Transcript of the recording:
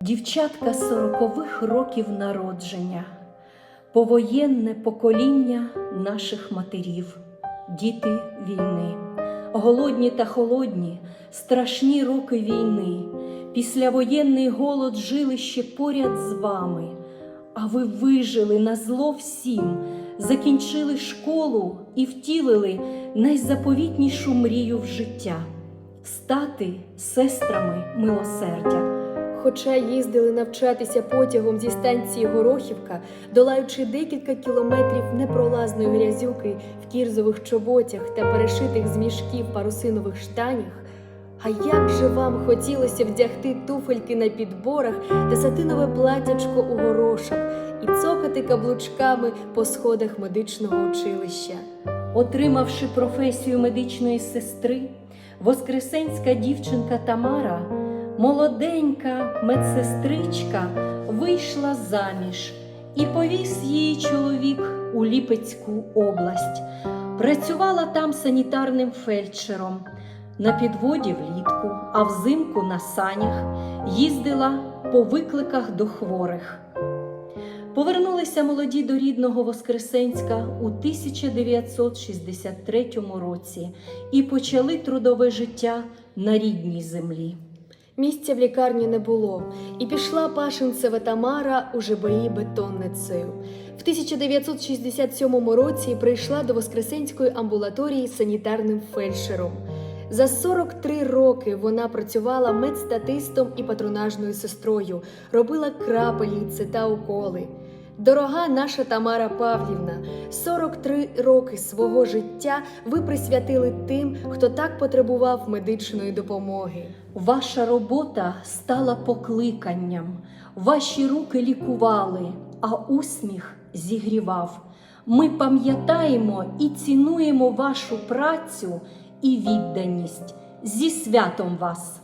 дівчатка сорокових років народження, повоєнне покоління наших матерів, діти війни, голодні та холодні, страшні роки війни, післявоєнний голод жили ще поряд з вами, а ви вижили на зло всім, закінчили школу і втілили найзаповітнішу мрію в життя. Стати сестрами милосердя. Хоча їздили навчатися потягом зі станції Горохівка, долаючи декілька кілометрів непролазної грязюки в кірзових чоботях та перешитих з мішків парусинових штанях, а як же вам хотілося вдягти туфельки на підборах та сатинове платячко у горошок і цокати каблучками по сходах медичного училища. Отримавши професію медичної сестри, воскресенська дівчинка Тамара, молоденька медсестричка, вийшла заміж і повіз її чоловік у Ліпецьку область. Працювала там санітарним фельдшером. На підводі влітку, а взимку на санях їздила по викликах до хворих. Повернулися молоді до рідного Воскресенська у 1963 році і почали трудове життя на рідній землі. Місця в лікарні не було, і пішла Пашинцева Тамара у ЖБІ бетонницею. В 1967 році прийшла до Воскресенської амбулаторії санітарним фельдшером. За 43 роки вона працювала медстатистом і патронажною сестрою, робила крапельниці та уколи. Дорога наша Тамара Павлівна, 43 роки свого життя ви присвятили тим, хто так потребував медичної допомоги. Ваша робота стала покликанням, ваші руки лікували, а усміх зігрівав. Ми пам'ятаємо і цінуємо вашу працю і відданість. Зі святом вас!